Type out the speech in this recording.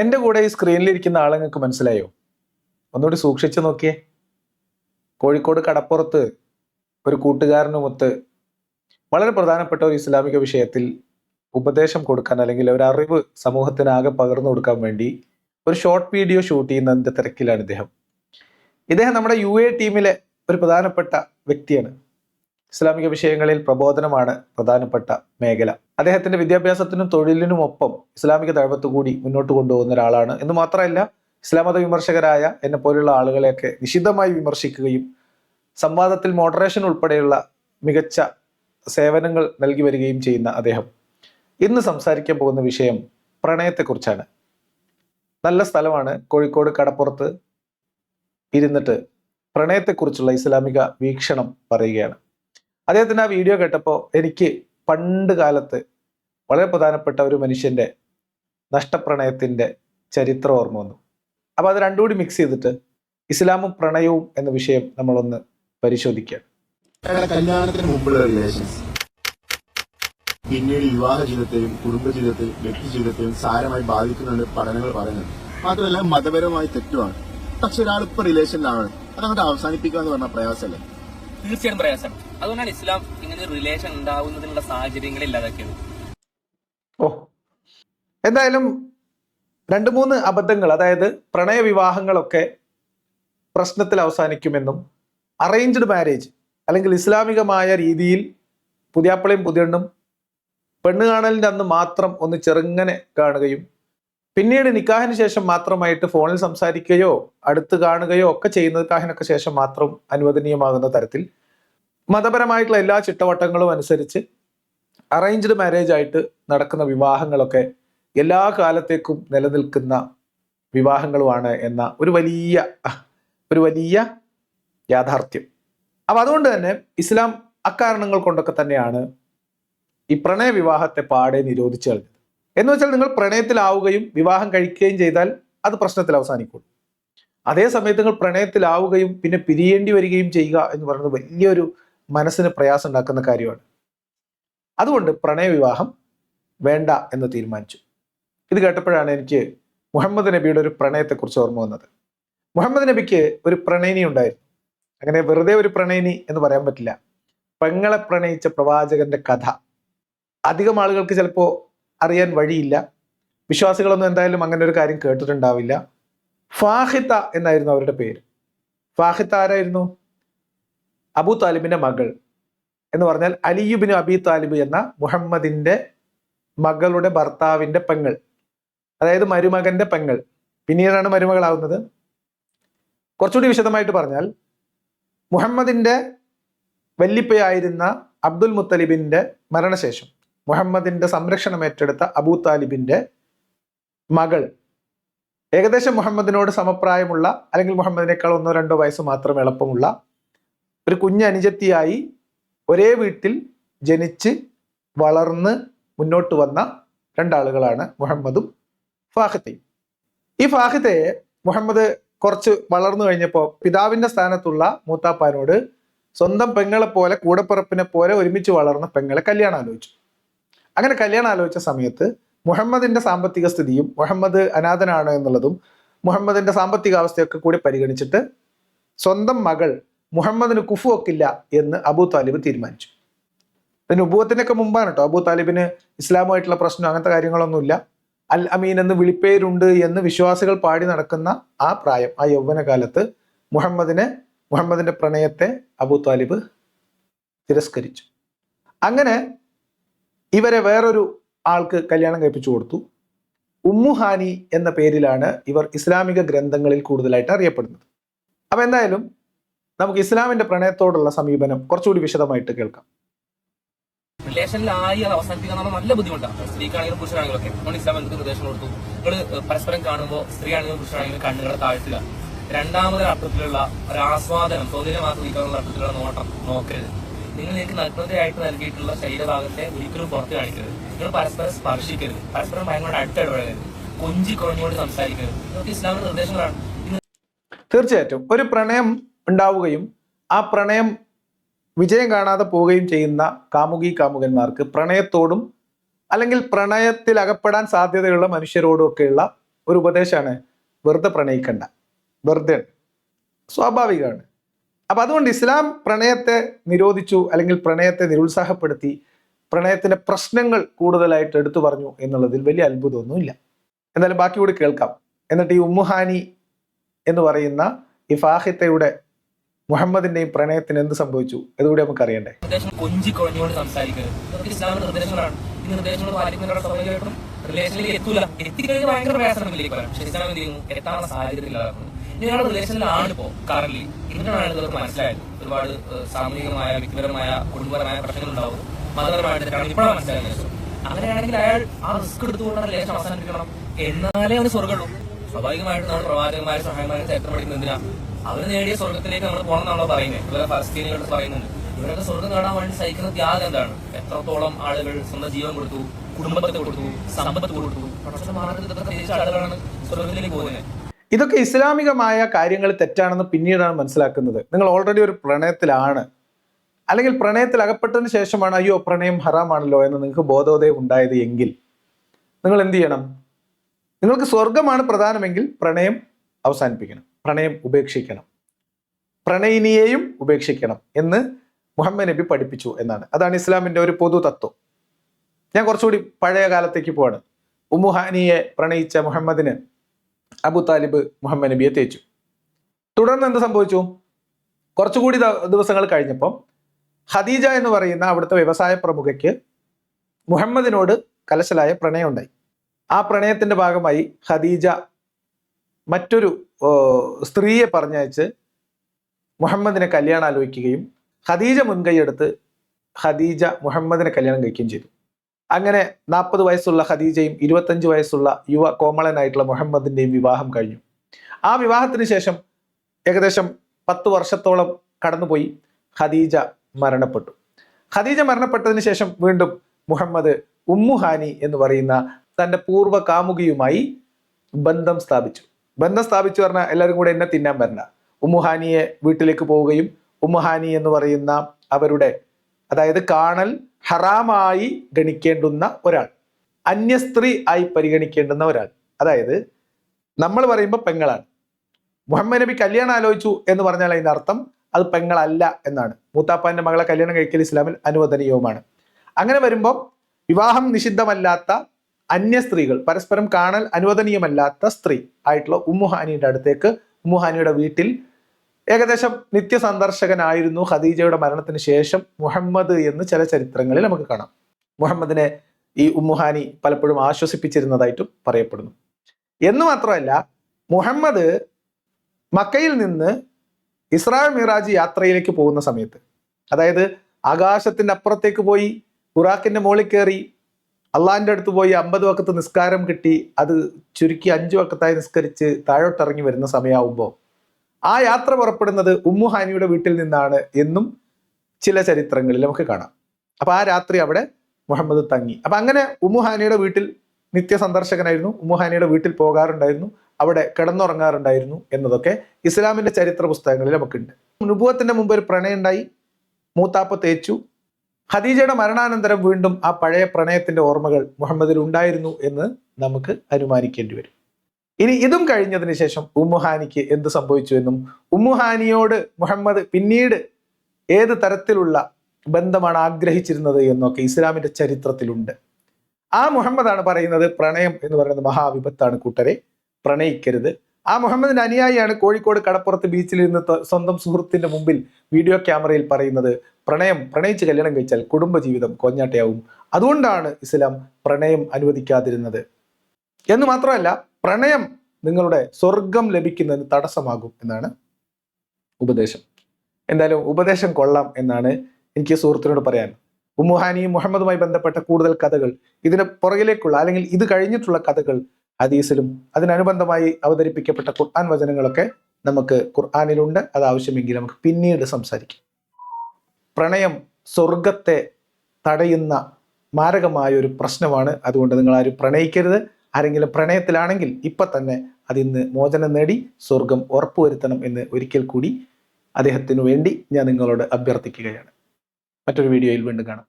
എന്റെ കൂടെ ഈ സ്ക്രീനിലിരിക്കുന്ന ആളെ നിങ്ങൾക്ക് മനസ്സിലായോ? ഒന്നുകൂടി സൂക്ഷിച്ചു നോക്കിയേ. കോഴിക്കോട് കടപ്പുറത്ത് ഒരു കൂട്ടുകാരനുമൊത്ത് വളരെ പ്രധാനപ്പെട്ട ഒരു ഇസ്ലാമിക വിഷയത്തിൽ ഉപദേശം കൊടുക്കാൻ അല്ലെങ്കിൽ ഒരു അറിവ് സമൂഹത്തിനാകെ പകർന്നു കൊടുക്കാൻ വേണ്ടി ഒരു ഷോർട്ട് വീഡിയോ ഷൂട്ട് ചെയ്യുന്നതിന്റെ തിരക്കിലാണ് ഇദ്ദേഹം. ഇദ്ദേഹം നമ്മുടെ യു എ ടീമിലെ ഒരു പ്രധാനപ്പെട്ട വ്യക്തിയാണ്. ഇസ്ലാമിക വിഷയങ്ങളിൽ പ്രബോധനമാണ് പ്രധാനപ്പെട്ട മേഖല. അദ്ദേഹത്തിന്റെ വിദ്യാഭ്യാസത്തിനും തൊഴിലിനും ഒപ്പം ഇസ്ലാമിക തഴവത്ത് കൂടി മുന്നോട്ട് കൊണ്ടുപോകുന്ന ഒരാളാണ്. എന്ന് മാത്രമല്ല ഇസ്ലാം മത വിമർശകരായ എന്നെ പോലുള്ള ആളുകളെയൊക്കെ നിശിതമായി വിമർശിക്കുകയും സംവാദത്തിൽ മോഡറേഷൻ ഉൾപ്പെടെയുള്ള മികച്ച സേവനങ്ങൾ നൽകി വരികയും ചെയ്യുന്ന അദ്ദേഹം. ഇന്ന് സംസാരിക്കാൻ പോകുന്ന വിഷയം പ്രണയത്തെക്കുറിച്ചാണ്. നല്ല സ്ഥലമാണ് കോഴിക്കോട് കടപ്പുറത്ത്. ഇരുന്നിട്ട് പ്രണയത്തെക്കുറിച്ചുള്ള ഇസ്ലാമിക വീക്ഷണം പറയുകയാണ്. അദ്ദേഹത്തിന് ആ വീഡിയോ കേട്ടപ്പോൾ എനിക്ക് പണ്ട് കാലത്ത് വളരെ പ്രധാനപ്പെട്ട ഒരു മനുഷ്യന്റെ നഷ്ടപ്രണയത്തിന്റെ ചരിത്രം ഓർമ്മ വന്നു. അപ്പോൾ അത് രണ്ടും കൂടി മിക്സ് ചെയ്തിട്ട് ഇസ്ലാമും പ്രണയവും എന്ന വിഷയം നമ്മളൊന്ന് പരിശോധിക്കുകയാണ് ഞങ്ങളുടെ കല്യാണത്തിന് മുമ്പുള്ള റിലേഷൻസ് പിന്നീട് വിവാഹ ജീവിതത്തെയും കുടുംബ ജീവിതത്തെയും വ്യക്തി ജീവിതത്തെയും സാരമായി ബാധിക്കുന്നുണ്ട് പഠനങ്ങൾ പറയുന്നത് മാത്രമല്ല മതപരമായി തെറ്റുമാണ്. പക്ഷെ ഒരാൾ ഇപ്പൊ റിലേഷനിലാണ് അതങ്ങോട്ട് അവസാനിപ്പിക്കുക എന്ന് പറഞ്ഞ പ്രയാസമല്ലേ? തീർച്ചയായും പ്രയാസമാണ് അതുകൊണ്ടാണ് ഇസ്ലാം ഇങ്ങനെ റിലേഷൻ ഉണ്ടാവുന്നതിനുള്ള സാഹചര്യങ്ങൾ ഇല്ലാതാക്കിയത്. ഓ. എന്തായാലും രണ്ട് മൂന്ന് അബദ്ധങ്ങൾ അതായത് പ്രണയ വിവാഹങ്ങളൊക്കെ പ്രശ്നത്തിൽ അവസാനിക്കുമെന്നും അറേഞ്ച്ഡ് മാരേജ് അല്ലെങ്കിൽ ഇസ്ലാമികമായ രീതിയിൽ പുതിയാപ്പിളയും പുതിയണ്ണും പെണ്ണ് കാണലിന്റെ അന്ന് മാത്രം ഒന്ന് ചെറുങ്ങനെ കാണുകയും പിന്നീട് നിക്കാഹിന് ശേഷം മാത്രമായിട്ട് ഫോണിൽ സംസാരിക്കുകയോ അടുത്ത് കാണുകയോ ഒക്കെ ചെയ്യുന്നത് നിക്കാഹിനൊക്കെ ശേഷം മാത്രം അനുവദനീയമാകുന്ന തരത്തിൽ. മതപരമായിട്ടുള്ള എല്ലാ ചിട്ടവട്ടങ്ങളും അനുസരിച്ച് അറേഞ്ച്ഡ് മാരേജ് ആയിട്ട് നടക്കുന്ന വിവാഹങ്ങളൊക്കെ എല്ലാ കാലത്തേക്കും നിലനിൽക്കുന്ന വിവാഹങ്ങളുമാണ് എന്ന ഒരു വലിയ ഒരു വലിയ യാഥാർത്ഥ്യം. അപ്പൊ അതുകൊണ്ട് തന്നെ ഇസ്ലാം അക്കാരണങ്ങൾ കൊണ്ടൊക്കെ തന്നെയാണ് ഈ പ്രണയ വിവാഹത്തെ പാടെ നിരോധിച്ചു കളഞ്ഞത്. എന്ന് വെച്ചാൽ നിങ്ങൾ പ്രണയത്തിലാവുകയും വിവാഹം കഴിക്കുകയും ചെയ്താൽ അത് പ്രശ്നത്തിൽ അവസാനിക്കും. അതേ സമയത്ത് നിങ്ങൾ പ്രണയത്തിലാവുകയും പിന്നെ പിരിയേണ്ടി വരികയും ചെയ്യുക എന്ന് പറയുന്നത് വലിയൊരു മനസ്സിന് പ്രയാസം ഉണ്ടാക്കുന്ന കാര്യമാണ്. അതുകൊണ്ട് പ്രണയവിവാഹം വേണ്ട എന്ന് തീരുമാനിച്ചു. ഇത് കേട്ടപ്പോഴാണ് എനിക്ക് മുഹമ്മദ് നബിയുടെ ഒരു പ്രണയത്തെക്കുറിച്ച് ഓർമ്മ വന്നത്. മുഹമ്മദ് നബിക്ക് ഒരു പ്രണയിനി ഉണ്ടായിരുന്നു. അങ്ങനെ വെറുതെ ഒരു പ്രണയിനി എന്ന് പറയാൻ പറ്റില്ല. പെങ്ങളെ പ്രണയിച്ച പ്രവാചകന്റെ കഥ. അധികം ആളുകൾക്ക് ചിലപ്പോൾ അറിയാൻ വഴിയില്ല. വിശ്വാസികളൊന്നും എന്തായാലും അങ്ങനെ ഒരു കാര്യം കേട്ടിട്ടുണ്ടാവില്ല. ഫാഹിത്ത എന്നായിരുന്നു അവരുടെ പേര്. ഫാഹിത്ത ആരായിരുന്നു? അബു താലിബിന്റെ മകൾ. എന്ന് പറഞ്ഞാൽ അലിയുബിന് അബി താലിബ് എന്ന മുഹമ്മദിന്റെ മകളുടെ ഭർത്താവിന്റെ പെങ്ങൾ. അതായത് മരുമകന്റെ പെങ്ങൾ. പിന്നീടാണ് മരുമകളാവുന്നത്. കുറച്ചുകൂടി വിശദമായിട്ട് പറഞ്ഞാൽ മുഹമ്മദിന്റെ വല്ലിപ്പയായിരുന്ന അബ്ദുൽ മുത്തലിബിന്റെ മരണശേഷം മുഹമ്മദിന്റെ സംരക്ഷണം ഏറ്റെടുത്ത അബൂ താലിബിന്റെ മകൾ. ഏകദേശം മുഹമ്മദിനോട് സമപ്രായമുള്ള അല്ലെങ്കിൽ മുഹമ്മദിനേക്കാൾ ഒന്നോ രണ്ടോ വയസ്സ് മാത്രം എളുപ്പമുള്ള ഒരു കുഞ്ഞ് അനുജത്തിയായി ഒരേ വീട്ടിൽ ജനിച്ച് വളർന്ന് മുന്നോട്ട് വന്ന രണ്ടാളുകളാണ് മുഹമ്മദും ഫാഹിത്തയും ഈ ഫാഹിത്തയെ മുഹമ്മദ് കുറച്ച് വളർന്നു കഴിഞ്ഞപ്പോൾ പിതാവിന്റെ സ്ഥാനത്തുള്ള മൂത്താപ്പാനോട് സ്വന്തം പെങ്ങളെ പോലെ കൂടപ്പിറപ്പിനെ പോലെ ഒരുമിച്ച് വളർന്ന പെങ്ങളെ കല്യാണം ആലോചിച്ചു അങ്ങനെ കല്യാണം ആലോചിച്ച സമയത്ത് മുഹമ്മദിന്റെ സാമ്പത്തിക സ്ഥിതിയും മുഹമ്മദ് അനാഥനാണ് എന്നുള്ളതും മുഹമ്മദിന്റെ സാമ്പത്തിക അവസ്ഥയൊക്കെ കൂടി പരിഗണിച്ചിട്ട് സ്വന്തം മകൾ മുഹമ്മദിന് കുഫു വെക്കില്ല എന്ന് അബൂ താലിബ് തീരുമാനിച്ചു. പിന്നെ ഉബൂത്തിനൊക്കെ മുമ്പാണ് കേട്ടോ. അബൂ താലിബിന് ഇസ്ലാമുമായിട്ടുള്ള പ്രശ്നം അങ്ങനത്തെ കാര്യങ്ങളൊന്നുമില്ല. അൽ അമീൻ എന്ന് വിളിപ്പേരുണ്ട് എന്ന് വിശ്വാസികൾ പാടി നടക്കുന്ന ആ പ്രായം ആ യൗവന കാലത്ത് മുഹമ്മദിനെ മുഹമ്മദിന്റെ പ്രണയത്തെ അബൂ താലിബ് തിരസ്കരിച്ചു. അങ്ങനെ ഇവരെ വേറൊരു ആൾക്ക് കല്യാണം കഴിപ്പിച്ചു കൊടുത്തു. ഉമ്മുഹാനി എന്ന പേരിലാണ് ഇവർ ഇസ്ലാമിക ഗ്രന്ഥങ്ങളിൽ കൂടുതലായിട്ട് അറിയപ്പെടുന്നത്. അപ്പൊ എന്തായാലും നമുക്ക് ഇസ്ലാമിന്റെ പ്രണയത്തോടുള്ള സമീപനം കുറച്ചുകൂടി വിശദമായിട്ട് കേൾക്കാം. റിലേഷനിലായി അത് അവസാനിപ്പിക്കാൻ നല്ല ബുദ്ധിമുട്ടാണ്. സ്ത്രീക്കാണെങ്കിലും പുരുഷനാണെങ്കിലും ഒക്കെ നമ്മൾ ഇസ്ലാം എന്തൊക്കെ നിർദ്ദേശം കൊടുത്തു. നിങ്ങൾ പരസ്പരം കാണുമ്പോൾ സ്ത്രീ ആണെങ്കിലും പുരുഷനാണെങ്കിലും കണ്ണുകളെ താഴ്ത്തുക. രണ്ടാമതൊരു അർത്ഥത്തിലുള്ള ഒരു ആസ്വാദനം സൗന്ദര്യമാസ്വദിക്കാനുള്ള അർത്ഥത്തിലുള്ള നോട്ടം നോക്കരുത്. നിങ്ങൾ നിങ്ങൾക്ക് നഗ്നതയായിട്ട് നൽകിയിട്ടുള്ള ശരീരഭാഗത്തെ ഒരിക്കലും പുറത്ത് കാണിക്കരുത്. നിങ്ങൾ പരസ്പരം സ്പർശിക്കരുത്. പരസ്പരം ഭയങ്കര കൊഞ്ചി കുറഞ്ഞുകൊണ്ട് സംസാരിക്കരുത്. ഇതൊക്കെ ഇസ്ലാമിന്റെ നിർദ്ദേശങ്ങളാണ്. തീർച്ചയായിട്ടും. ഒരു പ്രണയം ഉണ്ടാവുകയും ആ പ്രണയം വിജയം കാണാതെ പോവുകയും ചെയ്യുന്ന കാമുകി കാമുകന്മാർക്ക് പ്രണയത്തോടും അല്ലെങ്കിൽ പ്രണയത്തിൽ അകപ്പെടാൻ സാധ്യതയുള്ള മനുഷ്യരോടും ഒക്കെയുള്ള ഒരു ഉപദേശമാണ് വെറുതെ പ്രണയിക്കണ്ട. വെറുതെ സ്വാഭാവികമാണ്. അപ്പൊ അതുകൊണ്ട് ഇസ്ലാം പ്രണയത്തെ നിരോധിച്ചു അല്ലെങ്കിൽ പ്രണയത്തെ നിരുത്സാഹപ്പെടുത്തി പ്രണയത്തിന്റെ പ്രശ്നങ്ങൾ കൂടുതലായിട്ട് എടുത്തു പറഞ്ഞു എന്നുള്ളതിൽ വലിയ അത്ഭുതമൊന്നുമില്ല. എന്തായാലും ബാക്കി കൂടി കേൾക്കാം. എന്നിട്ട് ഈ ഉമ്മുഹാനി എന്ന് പറയുന്ന ഈ ഫാഹിത്തയുടെ മുഹമ്മദിന്റെയും പ്രണയത്തിന് എന്ത് സംഭവിച്ചു? അതുകൂടി നമുക്ക് അറിയണ്ടേ. കൊഞ്ചി കുഴഞ്ഞുകൊണ്ട് സംസാരിക്കരുത്. ഇസ്ലാമിന്റെ ഈ ഇസ്ലാം ചെയ്യുന്നു? ഇയാളുടെ റിലേഷനിലാണ് ഇപ്പോ കറന്റ് ഇതിനാണ് ഇവർക്ക് മനസ്സിലായത്. ഒരുപാട് സാമൂഹികമായ വ്യക്തിപരമായ കുടുംബപരമായ പ്രശ്നങ്ങൾ ഉണ്ടാവും. മതപരമായിട്ട് ഇപ്പോഴാണ് മനസ്സിലായത്. അങ്ങനെയാണെങ്കിൽ അയാൾ ആ റിസ്ക് എടുത്തുകൊണ്ടാണ് റിലേഷൻ അവസാനിപ്പിക്കണം. എന്നാലേ അവന് സ്വർഗമുള്ളൂ. സ്വാഭാവികമായിട്ട് നമ്മൾ പ്രവാചകന്മാരെ സഹായമാരെ ചരിത്രം പഠിക്കുന്നത് എന്തിനാ? അവർ നേടിയ സ്വർഗത്തിലേക്ക് നമ്മൾ പോകണം എന്നാണല്ലോ പറയുന്നത് ഇവരെ ഫലസ്തീനികളുടെ പറയുന്നുണ്ട്. ഇവരൊക്കെ സ്വർഗം നേടാൻ വേണ്ടി സഹിക്കുന്ന ത്യാഗം എന്താണ്? എത്രത്തോളം ആളുകൾ സ്വന്തം ജീവൻ കൊടുത്തു കുടുംബത്തെ കൊടുത്തു സമ്പത്ത് കൊടുത്തു. പക്ഷേ മാർഗത്തിൽ ഇതൊക്കെ ആളുകളാണ് സ്വർഗത്തിലേക്ക് പോകുന്നത്. ഇതൊക്കെ ഇസ്ലാമികമായ കാര്യങ്ങൾ തെറ്റാണെന്ന് പിന്നീടാണ് മനസ്സിലാക്കുന്നത്. നിങ്ങൾ ഓൾറെഡി ഒരു പ്രണയത്തിലാണ്. അല്ലെങ്കിൽ പ്രണയത്തിൽ അകപ്പെട്ടതിന് ശേഷമാണ് അയ്യോ പ്രണയം ഹറാമാണല്ലോ എന്ന് നിങ്ങൾക്ക് ബോധോദയം ഉണ്ടായത് എങ്കിൽ നിങ്ങൾ എന്ത് ചെയ്യണം? നിങ്ങൾക്ക് സ്വർഗമാണ് പ്രധാനമെങ്കിൽ പ്രണയം അവസാനിപ്പിക്കണം. പ്രണയം ഉപേക്ഷിക്കണം. പ്രണയിനിയെയും ഉപേക്ഷിക്കണം എന്ന് മുഹമ്മദ് നബി പഠിപ്പിച്ചു എന്നാണ്. അതാണ് ഇസ്ലാമിന്റെ ഒരു പൊതു തത്വം. ഞാൻ കുറച്ചുകൂടി പഴയ കാലത്തേക്ക് പോവാണ്. ഉമ്മുഹാനിയെ പ്രണയിച്ച മുഹമ്മദിന് അബു താലിബ് മുഹമ്മദ് നബിയെ തേച്ചു. തുടർന്ന് എന്ത് സംഭവിച്ചു? കുറച്ചുകൂടി ദിവസങ്ങൾ കഴിഞ്ഞപ്പം ഖദീജ എന്ന് പറയുന്ന അവിടുത്തെ വ്യവസായ പ്രമുഖയ്ക്ക് മുഹമ്മദിനോട് കലശലായ പ്രണയമുണ്ടായി. ആ പ്രണയത്തിന്റെ ഭാഗമായി ഖദീജ മറ്റൊരു സ്ത്രീയെ പറഞ്ഞയച്ച് മുഹമ്മദിനെ കല്യാണം ആലോചിക്കുകയും ഖദീജ മുൻകൈയെടുത്ത് ഖദീജ മുഹമ്മദിനെ കല്യാണം കഴിക്കുകയും ചെയ്തു. അങ്ങനെ നാൽപ്പത് വയസ്സുള്ള ഖദീജയും ഇരുപത്തഞ്ച് വയസ്സുള്ള യുവ കോമളനായിട്ടുള്ള മുഹമ്മദിന്റെയും വിവാഹം കഴിഞ്ഞു. ആ വിവാഹത്തിന് ശേഷം ഏകദേശം പത്ത് വർഷത്തോളം കടന്നുപോയി ഖദീജ മരണപ്പെട്ടു. ഖദീജ മരണപ്പെട്ടതിന് ശേഷം വീണ്ടും മുഹമ്മദ് ഉമ്മുഹാനി എന്ന് പറയുന്ന തന്റെ പൂർവ കാമുകിയുമായി ബന്ധം സ്ഥാപിച്ചു. ബന്ധം സ്ഥാപിച്ചു പറഞ്ഞാൽ എല്ലാവരും കൂടെ എന്നെ തിന്നാൻ വരണ്ട. ഉമ്മുഹാനിയെ വീട്ടിലേക്ക് പോവുകയും ഉമ്മുഹാനി എന്ന് പറയുന്ന അവരുടെ അതായത് കാണൽ ഹറാമായി ഗണിക്കേണ്ടുന്ന ഒരാൾ. അന്യസ്ത്രീ ആയി പരിഗണിക്കേണ്ടുന്ന ഒരാൾ. അതായത് നമ്മൾ പറയുമ്പോൾ പെങ്ങളാണ്. മുഹമ്മദ് നബി കല്യാണം ആലോചിച്ചു എന്ന് പറഞ്ഞാൽ അതിന്റെ അർത്ഥം അത് പെങ്ങളല്ല എന്നാണ്. മൂത്താപ്പാന്റെ മകളെ കല്യാണം കഴിക്കൽ ഇസ്ലാമിൽ അനുവദനീയവുമാണ്. അങ്ങനെ വരുമ്പോൾ വിവാഹം നിഷിദ്ധമല്ലാത്ത അന്യ സ്ത്രീകൾ പരസ്പരം കാണൽ അനുവദനീയമല്ലാത്ത സ്ത്രീ ആയിട്ടുള്ള ഉമ്മുഹാനിയുടെ അടുത്തേക്ക് ഉമ്മുഹാനിയുടെ വീട്ടിൽ ഏകദേശം നിത്യസന്ദർശകനായിരുന്നു ഖദീജയുടെ മരണത്തിന് ശേഷം മുഹമ്മദ് എന്ന് ചില ചരിത്രങ്ങളിൽ നമുക്ക് കാണാം. മുഹമ്മദിനെ ഈ ഉമ്മുഹാനി പലപ്പോഴും ആശ്വസിപ്പിച്ചിരുന്നതായിട്ടും പറയപ്പെടുന്നു. എന്ന് മാത്രമല്ല മുഹമ്മദ് മക്കയിൽ നിന്ന് ഇസ്രായേൽ മിറാജ് യാത്രയിലേക്ക് പോകുന്ന സമയത്ത് അതായത് ആകാശത്തിന്റെ അപ്പുറത്തേക്ക് പോയി ഖുറാക്കിന്റെ മുകളിൽ കയറി അള്ളാഹിന്റെ അടുത്ത് പോയി അമ്പത് വക്കത്ത് നിസ്കാരം കിട്ടി അത് ചുരുക്കി അഞ്ചു വക്കത്തായി നിസ്കരിച്ച് താഴോട്ടിറങ്ങി വരുന്ന സമയമാവുമ്പോൾ ആ യാത്ര പുറപ്പെടുന്നത് ഉമ്മുഹാനിയുടെ വീട്ടിൽ നിന്നാണ് എന്നും ചില ചരിത്രങ്ങളിൽ നമുക്ക് കാണാം. അപ്പൊ ആ രാത്രി അവിടെ മുഹമ്മദ് തങ്ങി. അപ്പൊ അങ്ങനെ ഉമ്മുഹാനിയുടെ വീട്ടിൽ നിത്യ സന്ദർശകനായിരുന്നു ഉമ്മുഹാനിയുടെ വീട്ടിൽ പോകാറുണ്ടായിരുന്നു. അവിടെ കിടന്നുറങ്ങാറുണ്ടായിരുന്നു എന്നതൊക്കെ ഇസ്ലാമിന്റെ ചരിത്ര പുസ്തകങ്ങളിൽ നമുക്കുണ്ട്. നുപുവത്തിന്റെ മുമ്പ് ഒരു പ്രണയം ഉണ്ടായി. മൂത്താപ്പ തേച്ചു. ഖദീജയുടെ മരണാനന്തരം വീണ്ടും ആ പഴയ പ്രണയത്തിന്റെ ഓർമ്മകൾ മുഹമ്മദിൽ ഉണ്ടായിരുന്നു എന്ന് നമുക്ക് അനുമാനിക്കേണ്ടി വരും. ഇനി ഇതും കഴിഞ്ഞതിന് ശേഷം ഉമ്മുഹാനിക്ക് എന്ത് സംഭവിച്ചു എന്നും ഉമ്മുഹാനിയോട് മുഹമ്മദ് പിന്നീട് ഏത് തരത്തിലുള്ള ബന്ധമാണ് ആഗ്രഹിച്ചിരുന്നത് എന്നൊക്കെ ഇസ്ലാമിന്റെ ചരിത്രത്തിലുണ്ട്. ആ മുഹമ്മദാണ് പറയുന്നത് പ്രണയം എന്ന് പറയുന്നത് മഹാവിപത്താണ് കൂട്ടരെ പ്രണയിക്കരുത്. ആ മുഹമ്മദിന്റെ അനുയായിയാണ് കോഴിക്കോട് കടപ്പുറത്ത് ബീച്ചിൽ നിന്ന് സ്വന്തം സുഹൃത്തിന്റെ മുമ്പിൽ വീഡിയോ ക്യാമറയിൽ പറയുന്നത് പ്രണയം പ്രണയിച്ച് കല്യാണം കഴിച്ചാൽ കുടുംബജീവിതം കൊഞ്ഞാട്ടയാവും. അതുകൊണ്ടാണ് ഇസ്ലാം പ്രണയം അനുവദിക്കാതിരുന്നത്. എന്ന് മാത്രമല്ല പ്രണയം നിങ്ങളുടെ സ്വർഗം ലഭിക്കുന്നതിന് തടസ്സമാകും എന്നാണ് ഉപദേശം. എന്തായാലും ഉപദേശം കൊള്ളാം എന്നാണ് എനിക്ക് സുഹൃത്തിനോട് പറയാൻ. ഉമ്മുഹാനിയും മുഹമ്മദുമായി ബന്ധപ്പെട്ട കൂടുതൽ കഥകൾ ഇതിന് പുറകിലേക്കുള്ള അല്ലെങ്കിൽ ഇത് കഴിഞ്ഞിട്ടുള്ള കഥകൾ ഹദീസിലും അതിനനുബന്ധമായി അവതരിപ്പിക്കപ്പെട്ട ഖുർആൻ വചനങ്ങളൊക്കെ നമുക്ക് ഖുർആാനിലുണ്ട്. അത് ആവശ്യമെങ്കിൽ നമുക്ക് പിന്നീട് സംസാരിക്കാം. പ്രണയം സ്വർഗത്തെ തടയുന്ന മാരകമായ ഒരു പ്രശ്നമാണ്. അതുകൊണ്ട് നിങ്ങൾ ആരും പ്രണയിക്കരുത്. ആരെങ്കിലും പ്രണയത്തിലാണെങ്കിൽ ഇപ്പൊ തന്നെ അതിന്ന് മോചനം നേടി സ്വർഗം ഉറപ്പുവരുത്തണം എന്ന് ഒരിക്കൽ കൂടി അദ്ദേഹത്തിനു വേണ്ടി ഞാൻ നിങ്ങളോട് അഭ്യർത്ഥിക്കുകയാണ്. മറ്റൊരു വീഡിയോയിൽ വീണ്ടും കാണാം.